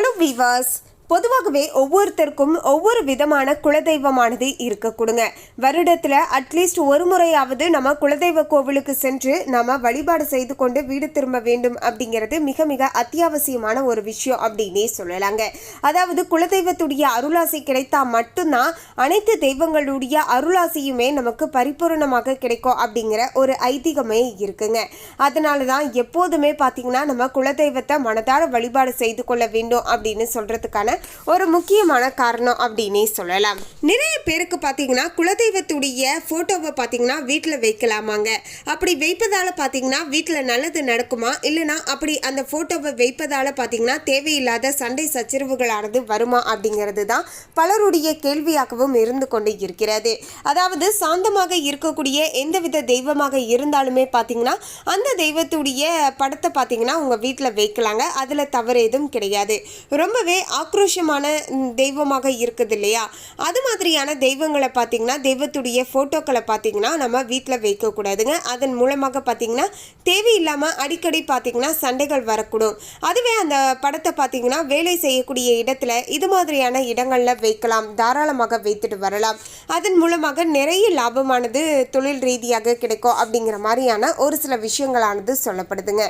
lubi was. பொதுவாகவே ஒவ்வொருத்தருக்கும் ஒவ்வொரு விதமான குலதெய்வமானது இருக்க கொடுங்க. வருடத்தில் அட்லீஸ்ட் ஒரு முறையாவது நம்ம குலதெய்வ கோவிலுக்கு சென்று நம்ம வழிபாடு செய்து கொண்டு வீடு திரும்ப வேண்டும் அப்படிங்கிறது மிக மிக அத்தியாவசியமான ஒரு விஷயம் அப்படின்னே சொல்லலாங்க. அதாவது குலதெய்வத்துடைய அருளாசி கிடைத்தா மட்டும்தான் அனைத்து தெய்வங்களுடைய அருளாசியுமே நமக்கு பரிபூரணமாக கிடைக்கும் அப்படிங்கிற ஒரு ஐதீகமே இருக்குங்க. அதனால தான் எப்போதுமே பார்த்தீங்கன்னா நம்ம குலதெய்வத்தை மனதார வழிபாடு செய்து கொள்ள வேண்டும் அப்படின்னு சொல்கிறதுக்கான ஒரு முக்கியமான காரணம் அப்படின்னே சொல்லலாம். நிறைய பேருக்கு பார்த்தீங்கன்னா குலதெய்வத்துடைய ஃபோட்டோவை பார்த்தீங்கன்னா வீட்டில் வைக்கலாமாங்க. அப்படி வைப்பதால் பார்த்தீங்கன்னா வீட்டில் நல்லது நடக்குமா? இல்லைனா அப்படி அந்த ஃபோட்டோவை வைப்பதால் பார்த்தீங்கன்னா தேவையில்லாத சண்டை சச்சரவுகளானது வருமா அப்படிங்கிறது தான் பலருடைய கேள்வியாகவும் இருந்து கொண்டு இருக்கிறது. அதாவது சாந்தமாக இருக்கக்கூடிய எந்தவித தெய்வமாக இருந்தாலுமே பார்த்தீங்கன்னா அந்த தெய்வத்துடைய படத்தை பார்த்தீங்கன்னா உங்கள் வீட்டில் வைக்கலாங்க. அதில் தவறு எதுவும் கிடையாது. ரொம்பவே ஆக்ரோஷமான தெய்வமாக இருக்குது இல்லையா அது மாதிரியான தெய்வங்களை பார்த்தீங்கன்னா தெய்வத்துடைய ஃபோட்டோக்களை பார்த்தீங்கன்னா நம்ம வீட்டில் வைக்கக்கூடாதுங்க. அதன் மூலமாக பார்த்தீங்கன்னா தேவையில்லாமல் அடிக்கடி பார்த்தீங்கன்னா சண்டைகள் வரக்கூடும். அதுவே அந்த படத்தை பார்த்தீங்கன்னா வேலை செய்யக்கூடிய இடத்துல இது மாதிரியான இடங்களில் வைக்கலாம். தாராளமாக வைத்துட்டு வரலாம். அதன் மூலமாக நிறைய லாபமானது தொழில் ரீதியாக கிடைக்கும் அப்படிங்கிற மாதிரியான ஒரு சில விஷயங்களானது சொல்லப்படுதுங்க.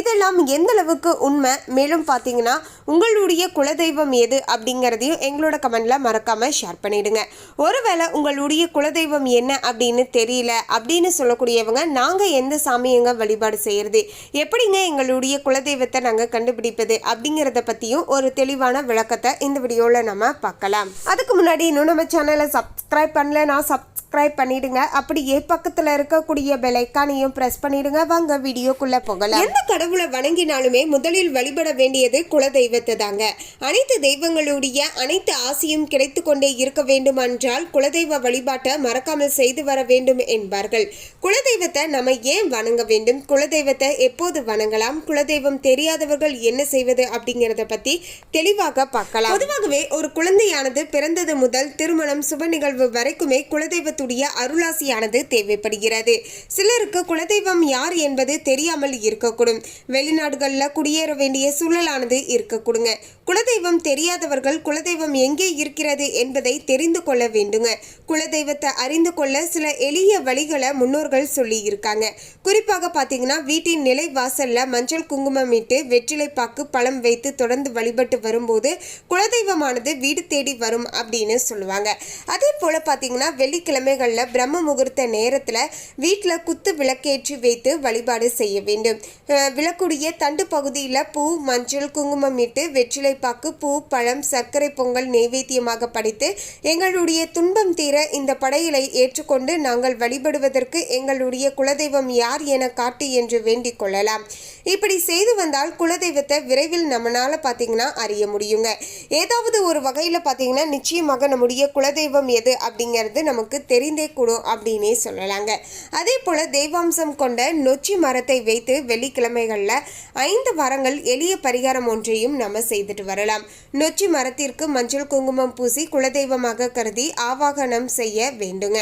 இதெல்லாம் எந்த அளவுக்கு உண்மை? மேலும் பார்த்தீங்கன்னா உங்களுடைய குலதெய்வம் எது அப்படிங்கிறதையும் எங்களோட கமெண்ட்டில் மறக்காமல் ஷேர் பண்ணிவிடுங்க ஒருவேளை உங்களுடைய குலதெய்வம் என்ன அப்படின்னு தெரியல அப்படின்னு சொல்லக்கூடியவங்க நாங்கள் எந்த சாமியங்க வழிபாடு செய்கிறது எப்படிங்க எங்களுடைய குலதெய்வத்தை நாங்கள் கண்டுபிடிப்பது? அப்படிங்கிறத பற்றியும் ஒரு தெளிவான விளக்கத்தை இந்த வீடியோவில் நம்ம பார்க்கலாம். அதுக்கு முன்னாடி இன்னும் நம்ம சேனலை சப்ஸ்கிரைப் பண்ணலனா சப்ஸ்கிரைப் பண்ணிடுங்க. அப்படியே பக்கத்துல இருக்கக்கூடிய பெல் ஐக்கானையும் பிரஸ் பண்ணிடுங்க. வாங்க வீடியோக்குள்ள போகலாம். எந்த கடவுளை வணங்கினாலுமே முதலில் வழிபட வேண்டியது குலதெய்வத்தை தாங்க அனைத்து தெய்வங்களுடைய அனைத்து ஆசையும் கிடைத்து கொண்டே இருக்க வேண்டும் என்றால் குலதெய்வ வழிபாட்டை மறக்காமல் செய்து வர வேண்டும் என்பார்கள். குலதெய்வத்தை நம்ம ஏன் வணங்க வேண்டும்? குலதெய்வத்தை எப்போது வணங்கலாம்? குலதெய்வம் தெரியாதவர்கள் என்ன செய்வது அப்படிங்கறத பத்தி தெளிவாக பார்க்கலாம். பொதுவாகவே ஒரு குழந்தையானது பிறந்தது முதல் திருமணம் சுப நிகழ்வு வரைக்குமே குலதெய்வத்துடைய அருளாசியானது தேவைப்படுகிறது. சிலருக்கு குலதெய்வம் யார் என்பது தெரியாமல் இருக்கக்கூடும். வெளிநாடுகளில் குடியேற வேண்டிய சூழலானது இருக்கக்கூடுங்க. குலதெய்வம் தெரியாதவர்கள் குலதெய்வம் எங்கே இருக்கிறது என்பதை தெரிந்து கொள்ள வேண்டுங்க. குலதெய்வத்தை அறிந்து கொள்ள சில எளிய வழிகளை முன்னோர்கள் சொல்லி இருக்காங்க குறிப்பாக பார்த்தீங்கன்னா வீட்டின் நிலை வாசல்ல மஞ்சள் குங்குமம் இட்டு வெற்றிலை பாக்கு பழம் வைத்து தொடர்ந்து வழிபட்டு வரும்போது குலதெய்வமானது வீடு தேடி வரும் அப்படின்னு சொல்லுவாங்க. அதே போல் பார்த்தீங்கன்னா வெள்ளிக்கிழமைகளில் பிரம்ம முகூர்த்த நேரத்தில் வீட்டில் குத்து விளக்கேற்றி வைத்து வழிபாடு செய்ய வேண்டும். விளக்குடைய தண்டு பகுதியில் பூ மஞ்சள் குங்குமம் இட்டு வெற்றிலை பாக்கு பூ பழம் சர்க்கரை பொங்கல் நெய்வேத்தியமாக படைத்து எங்களுடைய துன்பம் தீர இந்த படையலை ஏற்றுக்கொண்டு நாங்கள் வழிபடுவதற்கு எங்களுடைய குலதெய்வம் யார் என காட்டு என்று வேண்டிக் கொள்ளலாம். இப்படி செய்து வந்தால் குலதெய்வத்தை விரைவில் நம்மளால பார்த்தீங்கன்னா அறிய முடியுங்க. ஏதாவது ஒரு வகையில் பார்த்தீங்கன்னா நிச்சயமாக நம்முடைய குலதெய்வம் எது அப்படிங்கிறது நமக்கு தெரிந்தே கூடும் அப்படின்னே சொல்லலாங்க. அதே போல தெய்வாம்சம் கொண்ட நொச்சி மரத்தை வைத்து வெள்ளிக்கிழமைகளில் ஐந்து வாரங்கள் எளிய பரிகாரம் ஒன்றையும் நம்ம செய்துட்டு வரலாம். நொச்சி மரத்திற்கு மஞ்சள் குங்குமம் பூசி குலதெய்வமாக கருதி ஆவாகனம் செய்ய வேண்டுங்க.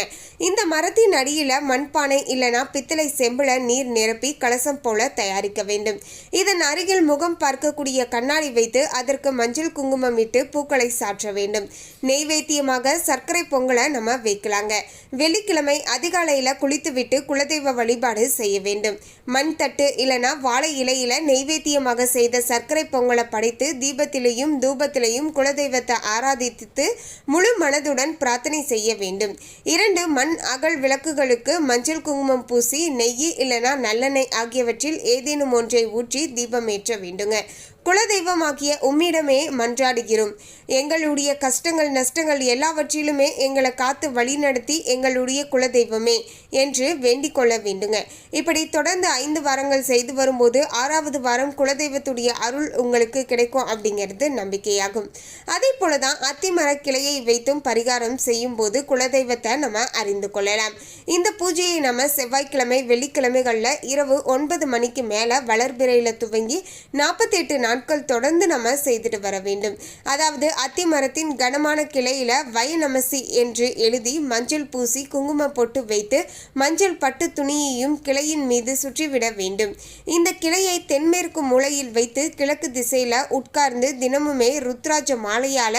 இந்த மரத்தின் அடியில மண்பானை இல்லனா பித்தளை செம்பில நீர் நிரப்பி கலசம் போல தயாரிக்க வேண்டும். இதன் அருகில் முகம் பார்க்கக்கூடிய கண்ணாடி வைத்து அதற்கு மஞ்சள் குங்குமம் இட்டு பூக்களை சாற்ற வேண்டும். நெய்வேத்தியமாக சர்க்கரை பொங்கலை நம்ம வைக்கலாங்க. வெள்ளிக்கிழமை அதிகாலையில குளித்துவிட்டு குலதெய்வ வழிபாடு செய்ய வேண்டும். மண் தட்டு இல்லனா வாழை இலையில நெய்வேத்தியமாக செய்த சர்க்கரை பொங்கலை படைத்து தீபத்திலையும் தூபத்திலையும் குலதெய்வத்தை ஆராதித்து முழு மனதுடன் பிரார்த்தனை செய்ய வேண்டும். இரண்டு மண் அகல் விளக்குகளுக்கு மஞ்சள் குங்குமம் பூசி நெய் இல்லனா நல்லெண்ணெய் ஆகியவற்றில் ஏதேனும் ஒன்றை ஊற்றி தீபம் ஏற்ற வேண்டுங்க. குலதெய்வமாகிய உம்மிடமே மன்றாடுகிறோம். எங்களுடைய கஷ்டங்கள் நஷ்டங்கள் எல்லாவற்றிலுமே எங்களை காத்து வழிநடத்தி எங்களுடைய குலதெய்வமே என்று வேண்டிக் கொள்ள வேண்டுங்க. இப்படி தொடர்ந்து ஐந்து வாரங்கள் செய்து வரும்போது ஆறாவது வாரம் குலதெய்வத்துடைய அருள் உங்களுக்கு கிடைக்கும் அப்படிங்கிறது நம்பிக்கையாகும். அதே போலதான் அத்திமர கிளையை வைத்தும் பரிகாரம் செய்யும் போது குலதெய்வத்தை நம்ம அறிந்து கொள்ளலாம். இந்த பூஜையை நம்ம செவ்வாய்க்கிழமை வெள்ளிக்கிழமைகளில் இரவு ஒன்பது மணிக்கு மேலே வளர்பிறையில் துவங்கி நாற்பத்தெட்டு நாள் நாட்கள் தொடர்ந்து நம்ம செய்துட்டு வர வேண்டும். அதாவது அத்தி மரத்தின் கனமான கிளையில வயநமசி என்று எழுதி மஞ்சள் பூசி குங்கும பொட்டு வைத்து மஞ்சள் பட்டு துணியையும் கிளையின் மீது சுற்றிவிட வேண்டும். இந்த கிளையை தென்மேற்கு மூலையில் வைத்து கிழக்கு திசையில உட்கார்ந்து தினமுமே ருத்ராஜ மாலையால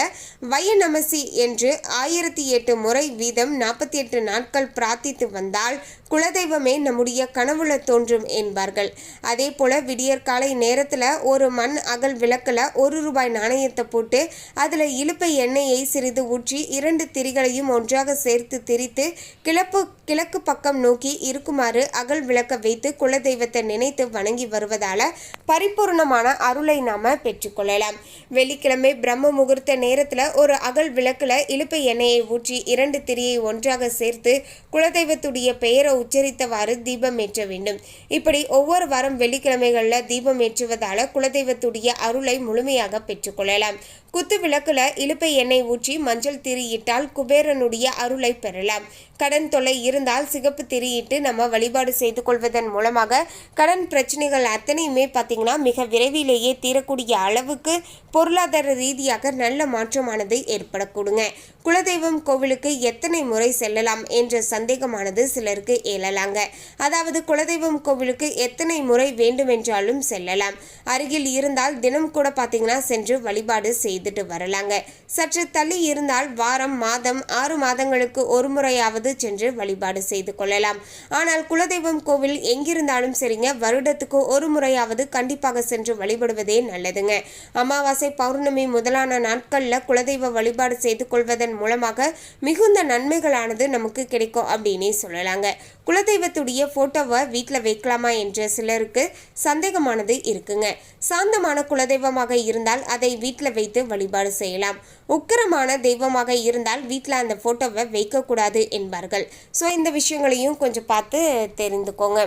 வயநமசி என்று ஆயிரத்தி எட்டு முறை வீதம் நாற்பத்தி எட்டு நாட்கள் பிரார்த்தித்து வந்தால் குலதெய்வமே நம்முடைய கனவுல தோன்றும் என்பார்கள். அதே போல விடியற்காலை நேரத்தில் ஒரு மண் அகல் விளக்கில் ஒரு ரூபாய் நாணயத்தை போட்டு அதில் இழுப்பை எண்ணெயை சிறிது ஊற்றி இரண்டு திரிகளையும் ஒன்றாக சேர்த்து திரித்து கிழப்பு கிழக்கு பக்கம் நோக்கி இருக்குமாறு அகல் விளக்க வைத்து குலதெய்வத்தை நினைத்து வணங்கி வருவதால பரிபூர்ணமான அருளை நாம பெற்றுக்கொள்ளலாம் வெள்ளிக்கிழமை பிரம்ம முகூர்த்த நேரத்தில் ஒரு அகல் விளக்கில் இழுப்பை எண்ணெயை ஊற்றி இரண்டு திரியை ஒன்றாக சேர்த்து குலதெய்வத்துடைய பெயரை உச்சரித்தவாறு தீபம் ஏற்ற வேண்டும். இப்படி ஒவ்வொரு வாரம் வெள்ளிக்கிழமைகளில் தீபம் ஏற்றுவதால குலதெய்வத்துடைய அருளை முழுமையாக பெற்றுக்கொள்ளலாம் குத்து விளக்குல இழுப்பை எண்ணெய் ஊற்றி மஞ்சள் திரியிட்டால் குபேரனுடைய அருளை பெறலாம். கடன் தொல்லை இருந்தால் சிகப்பு திரியிட்டு நம்ம வழிபாடு செய்து கொள்வதன் மூலமாக கடன் பிரச்சனைகள் அத்தனையுமே பார்த்தீங்கன்னா மிக விரைவிலேயே தீரக்கூடிய அளவுக்கு பொருளாதார ரீதியாக நல்ல மாற்றமானது ஏற்படக்கூடுங்க. குலதெய்வம் கோவிலுக்கு எத்தனை முறை செல்லலாம் என்ற சந்தேகமானது சிலருக்கு எழலாங்க. அதாவது குலதெய்வம் கோவிலுக்கு எத்தனை முறை வேண்டுமென்றாலும் செல்லலாம். அருகில் இருந்தால் தினம் கூட பார்த்தீங்கன்னா சென்று வழிபாடு செய்துட்டு வரலாங்க. சற்று தள்ளி இருந்தால் வாரம் மாதம் ஆறு மாதங்களுக்கு ஒரு முறையாவது சென்று வழிபாடு செய்து கொள்ளலாம். ஆனால் குலதெய்வம் கோவில் எங்கிருந்தாலும் சரிங்க வருடத்துக்கு ஒரு முறையாவது கண்டிப்பாக சென்று வழிபடுவதே நல்லதுங்க. அமாவாசை பௌர்ணமி முதலான நாட்களில் குலதெய்வ வழிபாடு செய்து கொள்வதன் மூலமாக மிகுந்த நன்மைகளானது நமக்கு கிடைக்கும் அப்படின்னே சொல்லலாங்க. குலதெய்வத்துடைய போட்டோவை வீட்டில் வைக்கலாமா என்ற சிலருக்கு சந்தேகமானது இருக்குங்க. சாந்தமான குலதெய்வமாக இருந்தால் அதை வீட்டில் வைத்து வழிபாடு செய்யலாம். உக்கிரமான தெய்வமாக இருந்தால் வீட்டில் அந்த ஃபோட்டோவை வைக்கக்கூடாது என்பார்கள். ஸோ இந்த விஷயங்களையும் கொஞ்சம் பார்த்து தெரிந்துக்கோங்க.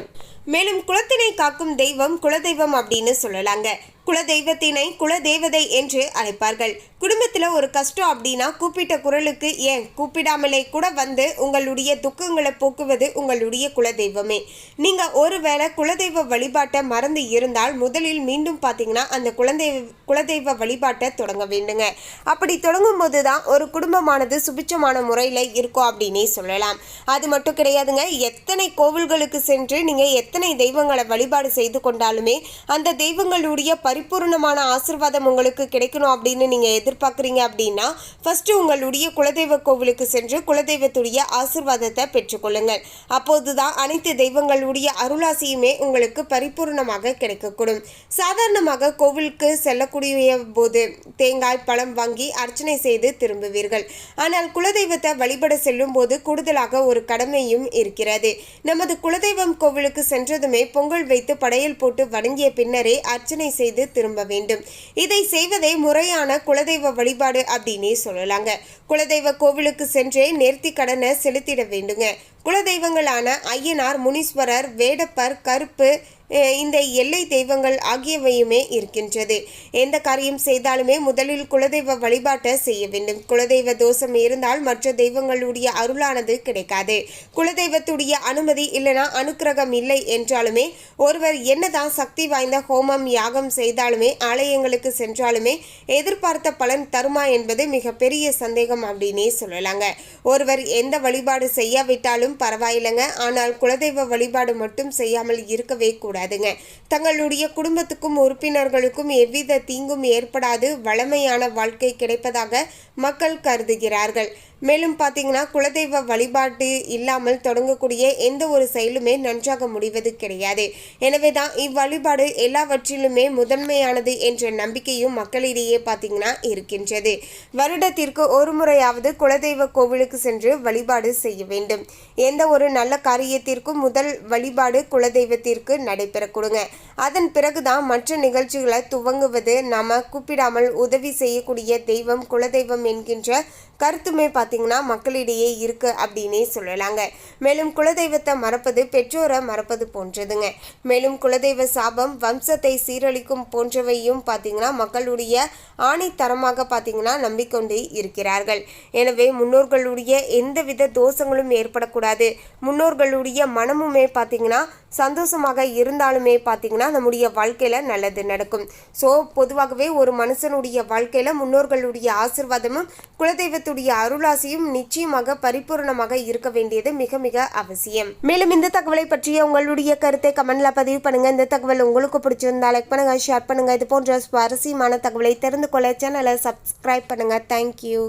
மேலும் குலத்தினை காக்கும் தெய்வம் குலதெய்வம் அப்படின்னு சொல்லலாங்க. குலதெய்வத்தினை குலதேவதை என்று அழைப்பார்கள். குடும்பத்தில் ஒரு கஷ்டம் அப்படின்னா கூப்பிட்ட குரலுக்கு ஏன் கூப்பிடாமலே கூட வந்து உங்களுடைய துக்கங்களை போக்குவது உங்களுடைய குலதெய்வமே. நீங்கள் ஒருவேளை குலதெய்வ வழிபாட்டை மறந்து இருந்தால் முதலில் மீண்டும் பார்த்தீங்கன்னா அந்த குலதெய்வ குலதெய்வ வழிபாட்டை தொடங்க வேண்டுங்க. அப்படி தொடங்கும் போது தான் ஒரு குடும்பமானது சுபிச்சமான முறையில் இருக்கும் அப்படின்னே சொல்லலாம். அது மட்டும் கிடையாதுங்க. எத்தனை கோவில்களுக்கு சென்று நீங்கள் எத்தனை தெய்வங்களை வழிபாடு செய்து கொண்டாலுமே அந்த தெய்வங்களுடைய பரிபூர்ணமான ஆசிர்வாதம் உங்களுக்கு கிடைக்கணும் அப்படின்னு நீங்கள் எதிர்பார்க்குறீங்க அப்படின்னா ஃபஸ்ட்டு உங்களுடைய குலதெய்வ கோவிலுக்கு சென்று குலதெய்வத்துடைய ஆசிர்வாதத்தை பெற்றுக்கொள்ளுங்கள் அப்போது தான் அனைத்து தெய்வங்களுடைய அருளாசியுமே உங்களுக்கு பரிபூர்ணமாக கிடைக்கக்கூடும். சாதாரணமாக கோவிலுக்கு செல்லக்கூடிய போது தேங்காய் பழம் வாங்கி அர்ச்சனை செய்து திரும்புவீர்கள். ஆனால் குலதெய்வத்தை வழிபட செல்லும் போது கூடுதலாக ஒரு கடமையும் இருக்கிறது. நமது குலதெய்வம் கோவிலுக்கு சென்றதுமே பொங்கல் வைத்து படையல் போட்டு வணங்கிய பின்னரே அர்ச்சனை செய்து திரும்ப வேண்டும். இதை செய்வதே முறையான குலதெய்வ வழிபாடு அப்படின்னே சொல்லலாங்க. குலதெய்வ கோவிலுக்கு சென்றே நேர்த்தி கடனை செலுத்திட வேண்டுங்க. குலதெய்வங்களான ஐயனார் முனீஸ்வரர் வேடப்பர் கருப்பு இந்த எல்லை தெய்வங்கள் ஆகியவையுமே இருக்கின்றது. எந்த காரியம் செய்தாலுமே முதலில் குலதெய்வ வழிபாட்டை செய்ய வேண்டும். குலதெய்வ தோஷம் இருந்தால் மற்ற தெய்வங்களுடைய அருளானது கிடைக்காது. குலதெய்வத்துடைய அனுமதி இல்லைனா அனுக்கிரகம் இல்லை என்றாலுமே ஒருவர் என்னதான் சக்தி வாய்ந்த ஹோமம் யாகம் செய்தாலுமே ஆலயங்களுக்கு சென்றாலுமே எதிர்பார்த்த பலன் தருமா என்பது மிகப்பெரிய சந்தேகம் அப்படின்னே சொல்லலாங்க. ஒருவர் எந்த வழிபாடு செய்யாவிட்டாலும் பரவாயில்லைங்க. ஆனால் குலதெய்வ வழிபாடு மட்டும் செய்யாமல் இருக்கவே கூடாதுங்க. தங்களுடைய குடும்பத்துக்கும் உறுப்பினர்களுக்கும் எவ்வித தீங்கும் ஏற்படாது. வளமையான வாழ்க்கை கிடைப்பதாக மக்கள் கருதுகிறார்கள். மேலும் பார்த்தீங்கன்னா குலதெய்வ வழிபாட்டு இல்லாமல் தொடங்கக்கூடிய எந்த ஒரு செயலுமே நன்றாக முடிவது கிடையாது. எனவே தான் இவ்வழிபாடு எல்லாவற்றிலுமே முதன்மையானது என்ற நம்பிக்கையும் மக்களிடையே பார்த்தீங்கன்னா இருக்கின்றது. வருடத்திற்கு ஒரு முறையாவது குலதெய்வ கோவிலுக்கு சென்று வழிபாடு செய்ய வேண்டும். எந்த ஒரு நல்ல காரியத்திற்கும் முதல் வழிபாடு குலதெய்வத்திற்கு நடைபெற கொடுங்க. அதன் பிறகுதான் மற்ற நிகழ்ச்சிகளை துவங்குவது நாம கூப்பிடாமல் உதவி செய்யக்கூடிய தெய்வம் குலதெய்வம் என்கின்ற கருத்துமே பார்த்து பார்த்திங்கன்னா மக்களிடையே இருக்கு அப்படின்னே சொல்லலாங்க. மேலும் குலதெய்வத்தை மறப்பது பெற்றோரை மறப்பது போன்றதுங்க. மேலும் குலதெய்வ சாபம் வம்சத்தை சீரழிக்கும் போன்றவையும் பார்த்தீங்கன்னா மக்களுடைய ஆணைத்தரமாக பார்த்தீங்கன்னா நம்பிக்கொண்டு இருக்கிறார்கள். எனவே முன்னோர்களுடைய எந்தவித தோஷங்களும் ஏற்படக்கூடாது. முன்னோர்களுடைய மனமுமே பார்த்தீங்கன்னா சந்தோஷமாக இருந்தாலுமே பார்த்தீங்கன்னா நம்முடைய வாழ்க்கையில் நல்லது நடக்கும். ஸோ பொதுவாகவே ஒரு மனுஷனுடைய வாழ்க்கையில் முன்னோர்களுடைய ஆசிர்வாதமும் குலதெய்வத்துடைய ராசியும் நிச்சயமாக பரிபூர்ணமாக இருக்க வேண்டியது மிக மிக அவசியம். மேலும் இந்த தகவலை பற்றிய உங்களுடைய கருத்தை கமெண்ட்ல பதிவு பண்ணுங்க. இந்த தகவல் உங்களுக்கு பிடிச்சிருந்தா லைக் பண்ணுங்க ஷேர் பண்ணுங்க. இது போன்ற சுவாரஸ்யமான தகவலை தெரிந்து கொள்ள சேனலை சப்ஸ்கிரைப் பண்ணுங்க. தேங்க்யூ